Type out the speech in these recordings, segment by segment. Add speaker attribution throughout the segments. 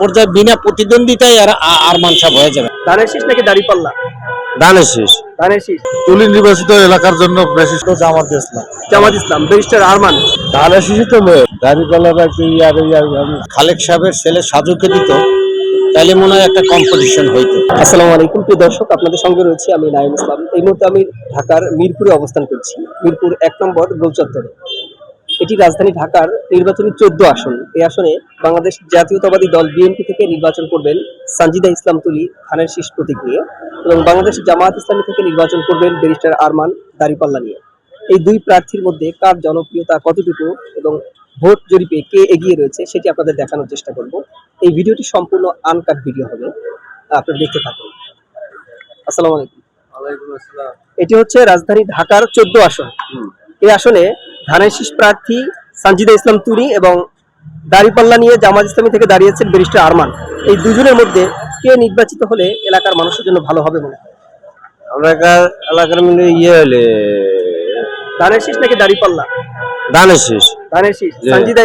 Speaker 1: পর্যায়ে বিনা প্রতিদ্বন্দ্বিতায় আর আরমান সাহেব হয়ে যাবে।
Speaker 2: ধানের শীষ নাকি দাড়িপাল্লা?
Speaker 1: দানের শেষ
Speaker 2: ধানের শীষ
Speaker 3: তুলি নির্বাচিত এলাকার জন্য বিশিষ্ট জামাত ইসলাম।
Speaker 2: জামাত ইসলাম ব্যারিস্টার আরমান।
Speaker 3: তাহলে শিশু তো মেয়ে। দাঁড়িপাল্লার একটু ইয়ার ইয়ার
Speaker 1: খালেক সাহেবের ছেলে সাজুকে দিত তাহলে মনে হয় একটা কম্পিটিশন হইতো।
Speaker 2: আসসালামু আলাইকুম প্রিয় দর্শক আপনাদের সঙ্গে রয়েছে আমি নাইম ইসলাম। এই মুহূর্তে আমি ঢাকার মিরপুরে অবস্থান করছি। মিরপুর এক নম্বর গোলচত্বরে। এটি রাজধানী ঢাকার নির্বাচনী চোদ্দ আসন। এই আসনে বাংলাদেশ জাতীয়তাবাদী দল বিএনপি থেকে নির্বাচন করবেন সানজিদা ইসলাম তুলি খানের শীষ প্রতীক নিয়ে এবং বাংলাদেশ জামায়াত ইসলামী থেকে নির্বাচন করবেন ব্যারিস্টার আরমান দারিপাল্লা নিয়ে। এই দুই প্রার্থীর মধ্যে কার জনপ্রিয়তা কতটুকু এবং ভোট জরিপে কে এগিয়ে রয়েছে সেটি আপনাদের দেখানোর চেষ্টা করব। এই ভিডিওটি সম্পূর্ণ আনকাট ভিডিও হবে। আপনারা দেখতে থাকুন। আসসালামু আলাইকুম। এটি হচ্ছে রাজধানী ঢাকার চোদ্দ আসন। এই আসনে ধানের শীষ প্রার্থী সানজিদা ইসলাম তুরি এবং দাঁড়িপাল্লা নিয়ে জামাত ইসলামী থেকে দাঁড়িয়েছেন ব্যারিস্টার আরমান। এই দুজনের মধ্যে কে নির্বাচিত হলে এলাকার মানুষের জন্য ভালো হবে মনে হয়
Speaker 1: আমরা এলাকার মিলে ইয়ে হলে
Speaker 2: ধানের শীষ নাকি দাড়িপাল্লা?
Speaker 1: শেষ
Speaker 2: ধানের শীষ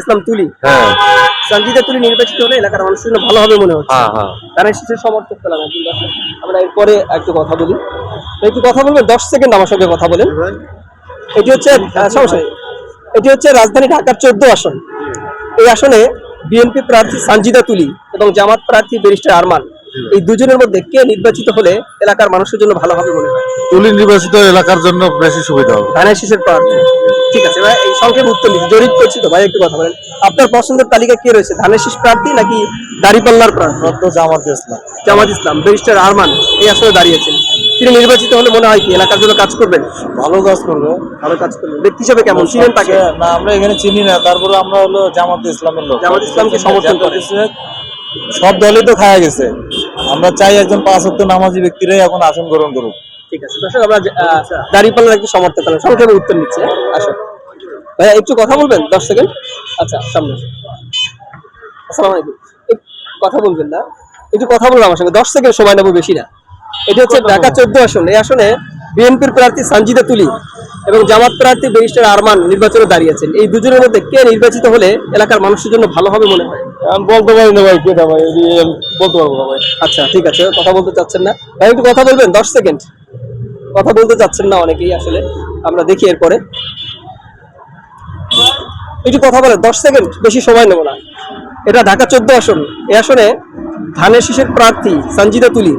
Speaker 2: ইসলাম তুলি।
Speaker 1: হ্যাঁ।
Speaker 2: সানজিদা তুলি নির্বাচিত হলে এলাকার মানুষের জন্য ভালো হবে মনে হচ্ছে।
Speaker 1: হ্যাঁ হ্যাঁ।
Speaker 2: ধানের শীষের সমর্থক পেলাম আমরা এরপরে একটু কথা বলি। একটু কথা বলবেন দশ সেকেন্ড আমার সঙ্গে কথা বলেন। এটি হচ্ছে সমস্যা। এটি হচ্ছে রাজধানী ঢাকার চোদ্দ আসন। এই আসনে বিএনপি প্রার্থী সানজিদা তুলি এবং জামাত প্রার্থী ব্যারিস্টার আরমান। এই দুজনের মধ্যে কে নির্বাচিত হলে এলাকার মানুষের জন্য ভালো হবে মনে হয়?
Speaker 3: তুলি নির্বাচিত এলাকার জন্য বেশি সুবিধা হবে।
Speaker 2: ধানের শীষের প্রার্থী। ঠিক আছে ভাই এই সংক্ষেপে উত্তর দিচ্ছি। জরিপ করছি তো ভাই একটু কথা বলেন। আপনার পছন্দের তালিকা কে রয়েছে? ধানের শীষ প্রার্থী নাকি দাড়িপাল্লার প্রার্থী?
Speaker 3: জামাত ইসলাম।
Speaker 2: জামাত ইসলাম। ব্যারিস্টার আরমান এই আসনে দাঁড়িয়েছেন। তিনি নির্বাচিত হলে মনে হয় কি? এলাকার জন্য কাজ করবেন?
Speaker 3: ভালো কাজ করবে।
Speaker 2: ভালো কাজ করবেন। ব্যক্তি হিসেবে কেমন? চিনেন তাকে?
Speaker 3: না আমরা এখানে চিনি না। তারপরে আমরা হলো জামাত ইসলামের লোক।
Speaker 2: জামাত ইসলামকে সমর্থন করে।
Speaker 3: সব দলই তো খায়া গেছে। আমরা চাই একজন পাঁচ হত্য নামাজি ব্যক্তিরাই এখন আসন গ্রহণ করুক।
Speaker 2: ঠিক আছে দর্শক আমরা দাঁড়িপাল্লার একটু সমর্থন সংক্ষেপে উত্তর নিচ্ছে। আসুন ভাইয়া একটু কথা বলবেন? দশ সেকেন্ড? আচ্ছা সামনে। আসসালামু আলাইকুম। কথা বলবেন না। একটু কথা বলবেন আমার সঙ্গে। দশ সেকেন্ড সময় নেব বেশি না। এটা হচ্ছে ঢাকা চোদ্দ আসন। এই আসনে বিএনপির প্রার্থী সানজিদা তুলি এবং জামাত প্রার্থী ব্যারিস্টার আরমান নির্বাচনে দাঁড়িয়েছেন এই দুজনের মধ্যে কে নির্বাচিত হলে এলাকার মানুষের জন্য ভালো হবে মনে হয়?
Speaker 3: আমি বলতে পারি না ভাই কেটা ভাই বলতে পারব না ভাই।
Speaker 2: আচ্ছা ঠিক আছে কথা বলতে চাচ্ছেন না। ভাই একটু কথা বলবেন দশ সেকেন্ড। কথা বলতে চাচ্ছেন না অনেকেই আসলে আমরা দেখি এরপরে। একটু কথা বলেন দশ সেকেন্ড বেশি সময় নেব না। এটা ঢাকা চোদ্দ আসন। এই আসনে ধানের শীষের প্রার্থী সঞ্জিদা তুলি।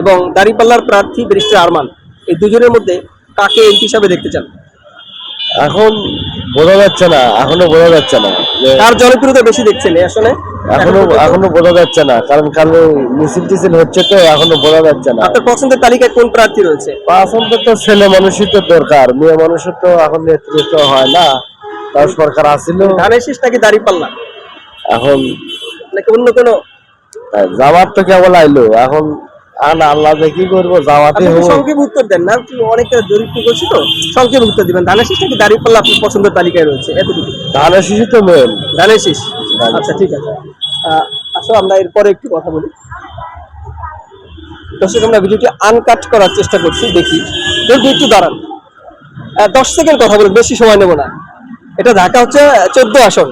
Speaker 2: এবং দাড়িপাল্লার প্রার্থী ব্যারিস্টার আরমান। এই দুজনের মধ্যে কাকে এমপি হিসাবে দেখতে চান?
Speaker 3: এখন বোঝা যাচ্ছে না এখনও বোঝা যাচ্ছে না
Speaker 2: কার জনপ্রিয়তা বেশি দেখছেন আসলে
Speaker 3: এখনও এখনও বোঝা যাচ্ছে না কারণ কালো মিছিল টিছিল হচ্ছে তো এখনও বোঝা যাচ্ছে না।
Speaker 2: আপনার পছন্দের তালিকায় কোন প্রার্থী রয়েছে?
Speaker 3: আসলে তো ছেলে মানুষই তো দরকার মেয়ে মানুষের তো এখন নেতৃত্ব হয় না তার সরকার আসছিল
Speaker 2: ধানের শীষ নাকি দাড়িপাল্লা?
Speaker 3: এখন
Speaker 2: নাকি অন্য কোনো
Speaker 3: জামাত তো কেবল আইলো এখন এখন আল্লাহ যে কি করব জামাতে
Speaker 2: আপনি একটু উত্তর দেন? না অনেকটা জরিপ করছি তো? সংক্ষেপে উত্তর দিবেন। ধানের শীষ নাকি দাঁড়িয়ে পাল্লা আপনার পছন্দের তালিকায় রয়েছে? এতটুকু
Speaker 3: ধানের শিশু তো মেন
Speaker 2: ধানের শীষ? আচ্ছা ঠিক আছে। আসো আমরা এরপরে একটু কথা বলি। দর্শক আমরা ভিডিওটি আনকাট করার চেষ্টা করছি দেখি। একটু দাঁড়ান। দশ সেকেন্ড কথা বলুন বেশি সময় নেব না। এটা ঢাকা হচ্ছে চোদ্দ আসন।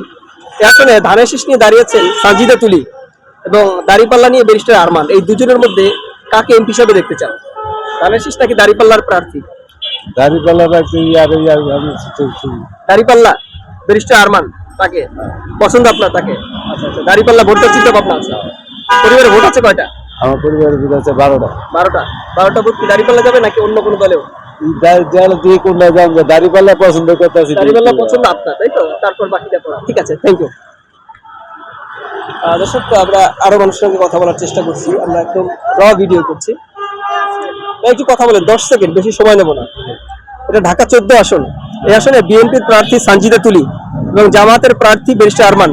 Speaker 2: এই আসনে ধানের শীষ নিয়ে দাঁড়িয়েছেন সাজিদা তুলি এবং দাড়িপাল্লা নিয়ে ব্যারিস্টার আরমান। এই দুজনের মধ্যে কাকে এমপি হিসাবে দেখতে চান? ধানের শীষ নাকি দাড়িপাল্লার প্রার্থী?
Speaker 3: দাড়ি পাল্লার একটু ইয়ার
Speaker 2: দাড়িপাল্লা ব্যারিস্টার আরমান তাকে? পছন্দ আপনার তাকে? আচ্ছা আচ্ছা দাড়িপাল্লা ভোটটা চিন্তা ভাবনা আছে। পরিবারে ভোট আছে কয়টা?
Speaker 3: আমার পরিবারের বিল আছে বারোটা।
Speaker 2: বারোটা। বারোটা ভোট কি দাড়িপাল্লা যাবে নাকি অন্য কোনো দলেও?
Speaker 3: দিয়ে কোনটা যাব দাড়ি পাল্লা পছন্দ করতেছি।
Speaker 2: দাড়িপাল্লা পছন্দ আপনার তাই তো? তারপর বাকিটা পড়া ঠিক আছে থ্যাংক ইউ দর্শক তো আমরা আরও মানুষের সঙ্গে কথা বলার চেষ্টা করছি। আমরা একদম র ভিডিও করছি। একটু কথা বলেন দশ সেকেন্ড বেশি সময় নেব না। এটা ঢাকা চোদ্দ আসন। এই আসনে বিএনপির প্রার্থী সানজিদা তুলি এবং জামাতের প্রার্থী ব্যারিস্টার আরমান।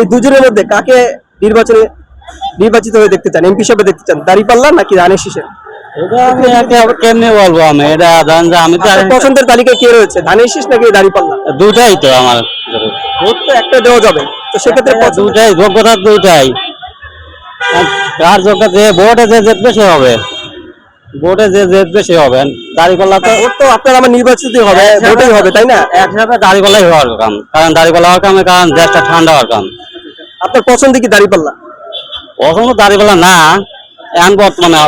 Speaker 2: এই দুজনের মধ্যে কাকে নির্বাচনে নির্বাচিত হয়ে দেখতে চান? এমপি হিসেবে দেখতে চান? দাঁড়িপাল্লা নাকি শীষের?
Speaker 1: এটা আমি কেমনে বলব আমি? এটা ধরেন যে আমি তো আর-
Speaker 2: পছন্দের তালিকায় কে রয়েছে? ধানের শীষ নাকি দাঁড়িপাল্লা?
Speaker 1: দুটাই তো আমার।
Speaker 2: ভোট তো একটা দেওয়া যাবে। তো সেক্ষেত্রে
Speaker 1: দুটাই যোগ্যতা যে ভোটে যে জিতবে সে হবে ভোটে যে জিতবে সে হবে দাড়িপাল্লা তো
Speaker 2: তো আপনার আমার নির্বাচিত হবে ভোটেই হবে তাই না?
Speaker 1: একসাথে দাড়িপাল্লাই হওয়ার কাম কারণ দাড়িপাল্লা হওয়ার কামে কারণ দেশটা ঠান্ডা হওয়ার কাম
Speaker 2: আপনার পছন্দ কি দাঁড়িপাল্লা?
Speaker 4: কখনো দাঁড়িপাল্লা না এখন বর্তমানে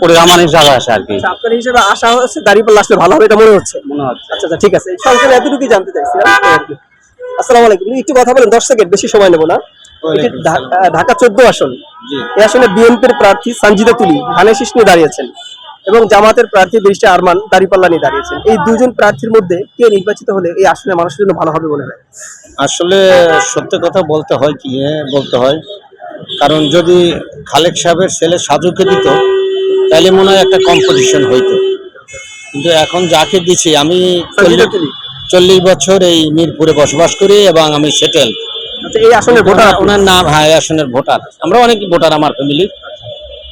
Speaker 4: করে আমার হিসাবে আছে আর কি।
Speaker 2: আচ্ছা, আপনার হিসেবে আশা হচ্ছে দাঁড়িপাল্লা আসলে ভালো হবে এটা মনে হচ্ছে?
Speaker 4: মনে হচ্ছে।
Speaker 2: আচ্ছা আচ্ছা ঠিক আছে। সংক্ষেপে এতটুকুই জানতে কি। আসসালামু আলাইকুম। একটু কথা বলেন দশ সেকেন্ড বেশি সময় নেব না। ঢাকা চোদ্দ আসন। এই আসনে বিএনপির প্রার্থী সঞ্জিদা তুলি ধানের শীষ নিয়ে দাঁড়িয়েছেন এবং জামাতের প্রার্থী বৃষ্টি আরমান দাঁড়িপাল্লা নিয়ে দাঁড়িয়েছেন এই দুজন প্রার্থীর মধ্যে কে নির্বাচিত হলে এই আসনে মানুষের জন্য ভালো হবে বলে হয়?
Speaker 5: আসলে সত্য কথা বলতে হয় কি বলতে হয় কারণ যদি খালেক সাহেবের ছেলে সাজুকে দিত তাহলে মনে হয় একটা কম্পিটিশন হইতো। কিন্তু এখন যাকে দিছি আমি চল্লিশ বছর এই মিরপুরে বসবাস করি এবং আমি সেটেল
Speaker 2: আচ্ছা এই আসনের ভোটার
Speaker 5: ওনার নাম হ্যাঁ এই আসনের ভোটার। আমরা অনেক ভোটার আমার ফ্যামিলি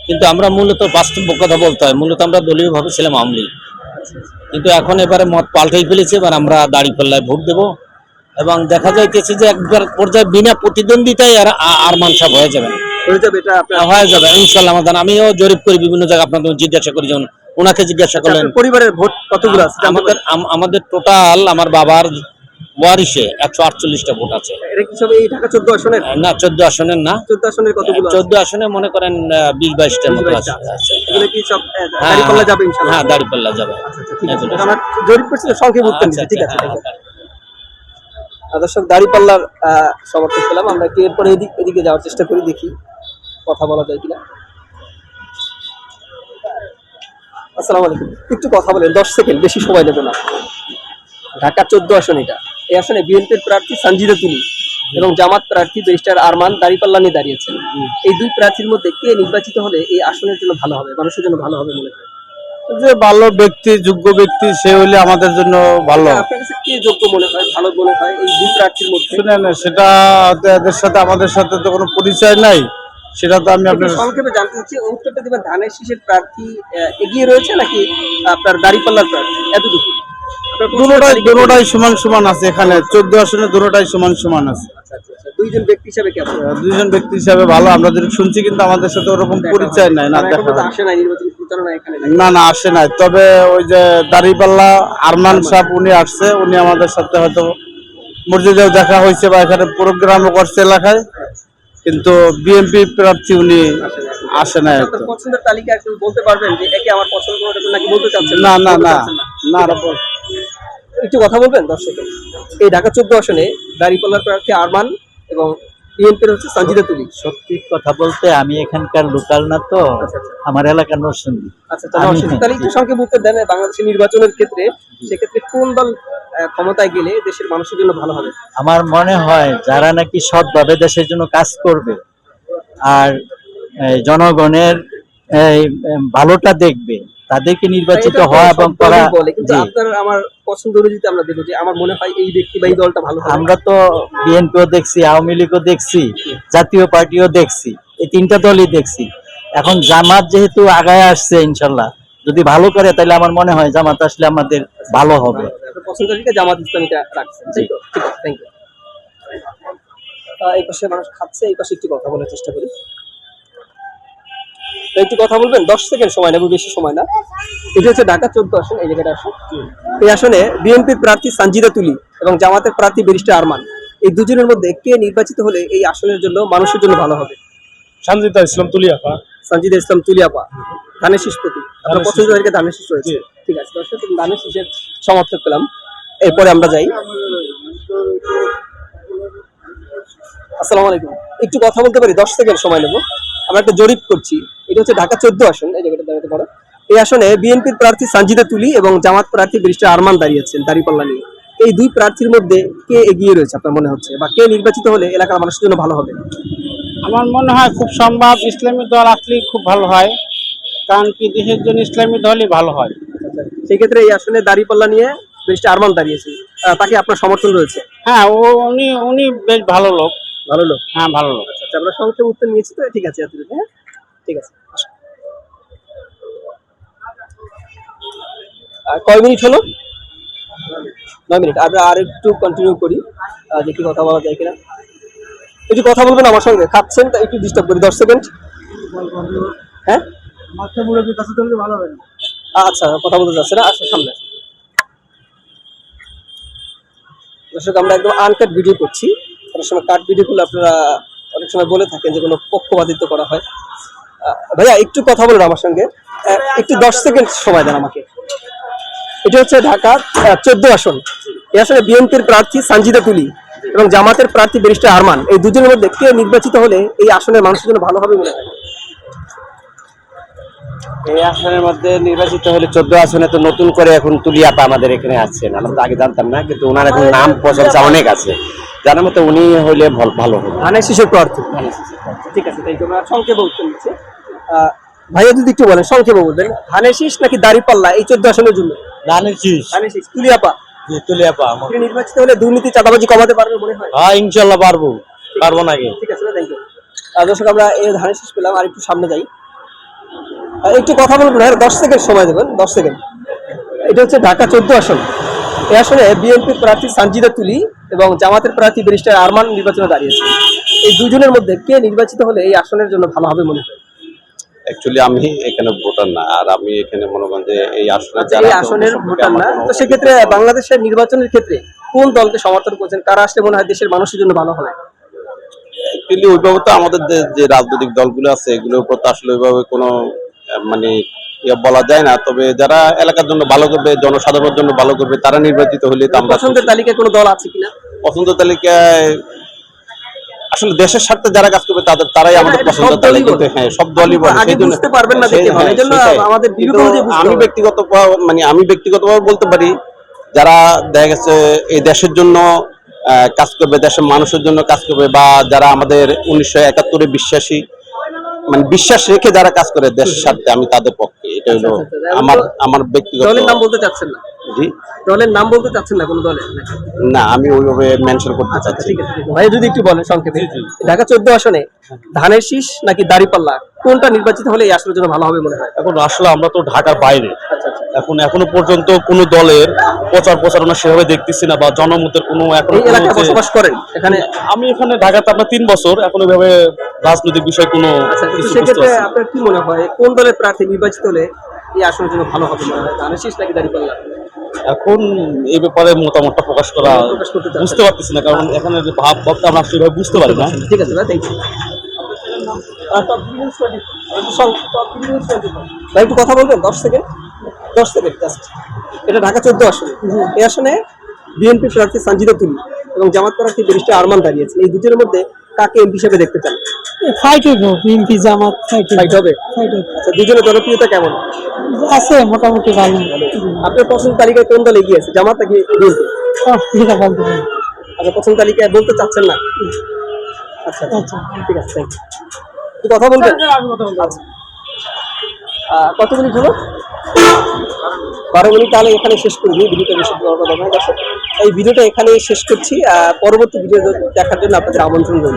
Speaker 5: কিন্তু আমরা মূলত বাস্তব কথা বলতে হয় মূলত আমরা দলীয় ভাবে ছিলাম আওয়ামী লীগ। কিন্তু এখন এবারে মত পাল্টাই ফেলেছে এবার আমরা দাড়ি পাল্লায় ভোট দেব। এবং দেখা যাইতেছে যে একবার পর্যায়ে বিনা প্রতিদ্বন্দ্বিতায় আর আ- আরমান সাহেব হয়ে যাবেন
Speaker 2: হয়ে যাবে এটা
Speaker 5: হয়ে যাবে ইনশাল্লাহ আমাদের আমিও জরিপ করি বিভিন্ন জায়গায় আপনাদের জিজ্ঞাসা করি যেমন ওনাকে জিজ্ঞাসা করলেন
Speaker 2: পরিবারের ভোট কতগুলো আছে?
Speaker 5: আমাদের আমাদের টোটাল আমার বাবার ওয়ারিশে একশো আটচল্লিশটা ভোট আছে। না চোদ্দ আসনের না।
Speaker 2: চোদ্দ
Speaker 5: আসনে মনে করেন বিশ বাইশটার মতো আছে
Speaker 2: আহ,
Speaker 5: হ্যাঁ,
Speaker 2: দাঁড়িপাল্লা যাবে
Speaker 5: হ্যাঁ দাঁড়িপাল্লা
Speaker 2: ঠিক আছে। উত্তর
Speaker 5: আচ্ছা,
Speaker 2: ঠিক আছে
Speaker 5: আচ্ছা,
Speaker 2: আছে।
Speaker 5: হ্যাঁ,
Speaker 2: আর দর্শক দাঁড়িপাল্লার সমর্থক পেলাম। আমরা একটু এরপরে এদিক এদিকে যাওয়ার চেষ্টা করি দেখি কথা বলা যায় কিনা। আসসালামু আলাইকুম। একটু কথা বলেন দশ সেকেন্ড বেশি সময় নেব না। ঢাকা চোদ্দ আসন এটা। এই আসনে বিএনপির প্রার্থী সঞ্জিদা তুলি এবং জামাত প্রার্থী ব্যারিস্টার আরমান দাঁড়িপাল্লা নিয়ে দাঁড়িয়েছেন। এই দুই প্রার্থীর মধ্যে কে নির্বাচিত হলে এই আসনের জন্য ভালো হবে মানুষের জন্য ভালো হবে মনে হয়
Speaker 4: যে ভালো ব্যক্তি যোগ্য ব্যক্তি সে হইলে আমাদের জন্য ভালো।
Speaker 2: আপনার কাছে কে যোগ্য মনে হয় ভালো মনে হয় এই দুই প্রার্থীর মধ্যে?
Speaker 4: শুনেন সেটা এদের সাথে আমাদের সাথে তো কোনো পরিচয় নাই। সেটা তো আমি আপনার
Speaker 2: সংক্ষেপে জানতে চাচ্ছি উত্তরটা দিবেন ধানের শীষের প্রার্থী এগিয়ে রয়েছে নাকি আপনার দাঁড়িপাল্লার প্রার্থী? এতটুকু
Speaker 4: দুটোটাই দুটোটাই সমান সমান আছে এখানে। চোদ্দ আসনে দুটোটাই সমান সমান আছে।
Speaker 2: আচ্ছা, আচ্ছা, আচ্ছা। দুইজন ব্যক্তি হিসাবে কেমন
Speaker 4: দুইজন ব্যক্তি হিসাবে ভালো। আমরা যদি শুনছি কিন্তু আমাদের সাথে ওরকম পরিচয় নাই না দেখা
Speaker 2: আসে নাই নির্বাচনী প্রচারণা এখানে
Speaker 4: না না আসে নাই। তবে ওই যে দাড়িপাল্লা আরমান। সাহেব উনি আসছে। উনি আমাদের সাথে হয়তো মসজিদেও দেখা হয়েছে বা এখানে প্রোগ্রামও করছে এলাকায়। কিন্তু বিএনপি প্রার্থী উনি আসে
Speaker 2: না পছন্দের তালিকা একটু বলতে পারবেন যে একে আমার পছন্দ নাকি বলতে চাচ্ছেন
Speaker 4: না? না না না।
Speaker 2: একটু কথা বলবেন দর্শক এই ঢাকা চোদ্দ আসনে দাঁড়িপাল্লার প্রার্থী আরমান এবং বিএনপির হচ্ছে সঞ্জিদা তুলি।
Speaker 6: সত্যি কথা বলতে আমি এখানকার লোকাল না তো
Speaker 2: আচ্ছা আচ্ছা।
Speaker 6: আমার এলাকার নরসিংদী।
Speaker 2: আচ্ছা তাহলে একটু সংক্ষেপে উত্তর দেন বাংলাদেশের নির্বাচনের ক্ষেত্রে সেক্ষেত্রে কোন দল ক্ষমতায় গেলে দেশের মানুষের জন্য ভালো হবে?
Speaker 6: আমার মনে হয় যারা নাকি সৎভাবে দেশের জন্য কাজ করবে আর জনগণের ভালোটা দেখবে তাদেরকে নির্বাচিত হওয়া এবং করা
Speaker 2: আমার পছন্দ অনুযায়ী আমরা দেখব যে আমার মনে হয় এই ব্যক্তি বা এই দলটা ভালো
Speaker 6: আমরা তো বিএনপিও দেখছি আওয়ামী লীগও দেখছি জাতীয় পার্টিও দেখছি এই তিনটা দলই দেখছি। এখন জামাত যেহেতু আগায় আসছে ইনশাল্লাহ যদি ভালো করে তাহলে আমার মনে হয় জামাত আসলে আমাদের ভালো হবে।
Speaker 2: পছন্দ জামাত ইসলামীটা রাখছেন ঠিক আছে থ্যাংক ইউ এই পাশে মানুষ খাচ্ছে এই পাশে একটু কথা বলার চেষ্টা করি। একটু কথা বলবেন? দশ সেকেন্ড সময় নেব বেশি সময় না। এটা হচ্ছে ঢাকা চোদ্দ আসন এই জায়গাটা আসন। এই আসনে বিএনপির প্রার্থী সঞ্জিদা তুলি এবং জামাতের প্রার্থী ব্যারিস্টার আরমান। এই দুজনের মধ্যে কে নির্বাচিত হলে এই আসনের জন্য মানুষের জন্য ভালো হবে?
Speaker 7: সঞ্জিতা ইসলাম তুলিয়াপা
Speaker 2: সঞ্জিদা ইসলাম তুলিয়াপা ধানের শীষ প্রতীক। আপনার
Speaker 7: ধানের
Speaker 2: পছন্দ
Speaker 7: শীষ।
Speaker 2: ধানের শীষ রয়েছে।
Speaker 7: জি।
Speaker 2: ঠিক আছে দর্শক ধানের শীষের সমর্থক পেলাম। এরপরে আমরা যাই। আসসালামু আলাইকুম। একটু কথা বলতে পারি? দশ সেকেন্ড সময় নেব। আমরা একটা জরিপ করছি। এটা হচ্ছে ঢাকা চোদ্দ আসন এই জায়গাটা দাঁড়াতে পারো। এই আসনে বিএনপির প্রার্থী সঞ্জিদা তুলি এবং জামাত প্রার্থী ব্যারিস্টার আরমান দাঁড়িয়েছেন দাঁড়িপাল্লা নিয়ে। এই দুই প্রার্থীর মধ্যে কে এগিয়ে রয়েছে আপনার মনে হচ্ছে? বা কে নির্বাচিত হলে এলাকার মানুষের জন্য ভালো হবে?
Speaker 4: আমার মনে হয় খুব সম্ভব ইসলামী দল আসলেই খুব ভালো হয় কারণ কি দেশের জন্য ইসলামী দলই ভালো হয়।
Speaker 2: সেক্ষেত্রে এই আসনে দাঁড়িপাল্লা নিয়ে ব্যারিস্টার আরমান দাঁড়িয়েছেন। আহ, তাকে আপনার সমর্থন রয়েছে?
Speaker 4: হ্যাঁ ও উনি উনি বেশ ভালো লোক।
Speaker 2: ভালো লোক?
Speaker 4: হ্যাঁ ভালো লোক।
Speaker 2: আচ্ছা আমরা সংক্ষেপ উত্তর নিয়েছি তো ঠিক আছে হ্যাঁ ঠিক আছে আর কয় মিনিট হলো? নয় মিনিট। আমরা আর একটু কন্টিনিউ করি। দেখি কথা বলা যায় কিনা। একটু কথা বলবেন আমার সঙ্গে খাচ্ছেন তা একটু ডিস্টার্ব করি দশ সেকেন্ড হ্যাঁ? আচ্ছা কথা বলতে যাচ্ছে না আসো সামনে। দর্শক আমরা একদম আনকাট ভিডিও করছি। অনেক সময় কাট ভিডিও করলে আপনারা অনেক সময় বলে থাকেন যে কোনো পক্ষপাতিত্ব করা হয়। ভাইয়া, একটু কথা বলুন আমার সঙ্গে। একটু দশ সেকেন্ড সময় দেন আমাকে। এটা হচ্ছে ঢাকা চোদ্দ আসন। এই আসলে বিএনপির প্রার্থী সানজিদা তুলি এবং জামাতের প্রার্থী ব্যারিস্টার আরমান। এই দুজনের মধ্যে কে নির্বাচিত হলে এই আসনের মানুষের জন্য ভালো হবে মনে হয়?
Speaker 8: এই আসনের মধ্যে নির্বাচিত হলে চোদ্দ আসনে তো নতুন করে এখন তুলিয়াপা আমাদের এখানে আছেন আমরা তো আগে জানতাম না কিন্তু ওনার এখন নাম প্রশংসা অনেক আছে। জানার মতো উনি হইলে ভাল- ভালো হবে
Speaker 2: ধানের শিশুর প্রার্থী। ঠিক আছে তাই তোমরা সংক্ষেপে উত্তর আহ, ভাইয়া যদি একটু বলেন সংক্ষেপে বলবেন। ধানের শীষ নাকি দাঁড়িপাল্লা এই চোদ্দ আসনের জন্য?
Speaker 6: ধানের শীষ।
Speaker 2: ধানের শীষ তুলিয়াপা।
Speaker 6: তুলিয়াপা
Speaker 2: নির্বাচিত হলে দুর্নীতি চাঁদাবাজি কমাতে পারবে মনে হয়?
Speaker 6: হ্যাঁ ইনশাল্লাহ পারব। পারব নাকি
Speaker 2: ঠিক আছে থ্যাংক ইউ দর্শক আমরা এই ধানের শীষ পেলাম। আর একটু সামনে যাই। একটু কথা বলবেন হ্যাঁ দশ সেকেন্ড সময় দেবেন দশ সেকেন্ড। এটা হচ্ছে ঢাকা চোদ্দ আসন। এই আসনে বিএনপি প্রার্থী সানজিদা তুলি এবং জামাতের প্রার্থী ব্যারিস্টার আরমান নির্বাচনে দাঁড়িয়েছে এই দুজনের মধ্যে কে নির্বাচিত হলে এই আসনের জন্য ভালো হবে মনে হয়?
Speaker 9: অ্যাকচুয়ালি আমি এখানে ভোটার না আর আমি এখানে মনে করেন যে এই আসনে
Speaker 2: আচ্ছা,
Speaker 9: যারা
Speaker 2: আসনের ভোটার না। তো সেক্ষেত্রে বাংলাদেশের নির্বাচনের ক্ষেত্রে কোন দলকে সমর্থন করছেন? কারা আসলে মনে হয় দেশের মানুষের জন্য ভালো হবে?
Speaker 9: Actually ওইভাবে তো আমাদের যে- রাজনৈতিক দলগুলো আছে এগুলোর উপর তো আসলে ওইভাবে কোনো মানে ইয়ে বলা যায় না। তবে যারা এলাকার জন্য ভালো করবে জনসাধারণের জন্য ভালো করবে তারা নির্বাচিত হলে তো আমরা
Speaker 2: পছন্দের তালিকায় কোনো দল আছে কিনা?
Speaker 9: পছন্দ তালিকায় আসলে দেশের স্বার্থে যারা কাজ করবে তাদের তারাই আমাদের পছন্দ
Speaker 2: সব দলই
Speaker 9: হ্যাঁ সব দলই বলে। সেই জন্য-
Speaker 2: বুঝতে পারবেন না ভালো।
Speaker 9: হ্যাঁ,
Speaker 2: এজন্য আমাদের
Speaker 9: আমি ব্যক্তিগত মানে আমি ব্যক্তিগতভাবে বলতে পারি যারা দেখা গেছে এই দেশের জন্য কাজ করবে দেশের মানুষের জন্য কাজ করবে বা যারা আমাদের উনিশশো একাত্তরে বিশ্বাসী মানে বিশ্বাস রেখে যারা কাজ করে দেশের স্বার্থে আমি তাদের পক্ষে। এটা হলো
Speaker 2: আচ্ছা, আচ্ছা, আচ্ছা।
Speaker 9: আমার আমার ব্যক্তিগত
Speaker 2: দলের নাম বলতে চাচ্ছেন না?
Speaker 9: জি।
Speaker 2: দলের নাম বলতে চাচ্ছেন না কোনো দলের?
Speaker 9: না আমি ওইভাবে মেনশন করতে চাচ্ছি
Speaker 2: ঠিক আছে ভাই যদি একটু বলেন সংক্ষেপে। ঢাকা চোদ্দ আসনে ধানের শীষ নাকি দাড়িপাল্লা? কোনটা নির্বাচিত হলে এই আসনের জন্য ভালো হবে মনে হয়?
Speaker 7: এখন আসলে আমরা তো ঢাকার বাইরে। এখন এখনও পর্যন্ত কোনো দলের প্রচার প্রচারণা সেভাবে দেখতেছি না বা জনমতের কোনো এখনও
Speaker 2: বসবাস করেন? এখানে
Speaker 7: আমি এখানে ঢাকাতে আপনার তিন বছর এখন ওইভাবে রাজনৈতিক বিষয় কোনো
Speaker 2: আচ্ছা সেক্ষেত্রে আপনার কি মনে হয় কোন দলের প্রার্থী নির্বাচিত হলে এই আসনের জন্য ভালো হবে মনে হয়? ধানের নাকি দাড়িপাল্লা
Speaker 7: এখন এই ব্যাপারে মতামতটা প্রকাশ করা। বুঝতে পারতেছি না কারণ এখানে যে ভাব ভাবটা আমরা সেভাবে বুঝতে পারি না।
Speaker 2: ঠিক আছে ভাই একটু কথা বলবেন দশ সেকেন্ড দশ সেকেন্ড জাস্ট এটা ঢাকা চোদ্দ আসনে। এই আসনে বিএনপি প্রার্থী সঞ্জিদা তুলি এবং জামাত প্রার্থী ব্যারিস্টার আরমান দাঁড়িয়েছে এই দুজনের মধ্যে কাকে এমপি হিসেবে দেখতে চান?
Speaker 10: ফাইট হইব বিএনপি জামাত ফাইট
Speaker 2: হবে? আচ্ছা দুজনের জনপ্রিয়তা কেমন?
Speaker 10: আছে মোটামুটি ভালো।
Speaker 2: আপনার পছন্দ তালিকায় কোন দল এগিয়ে আছে জামাত নাকি বিএনপি?
Speaker 10: বলতে পারি
Speaker 2: পছন্দ তালিকায় বলতে চাচ্ছেন না? আচ্ছা আচ্ছা ঠিক আছে থ্যাংক ইউ কথা বলবেন? আচ্ছা। কত মিনিট হলো? বারো মিনিট, তাহলে এখানে শেষ করি ভিডিওটা বেশি দর্শক। এই ভিডিওটা এখানেই শেষ করছি পরবর্তী ভিডিও দেখার জন্য আপনাদের আমন্ত্রণ রইল।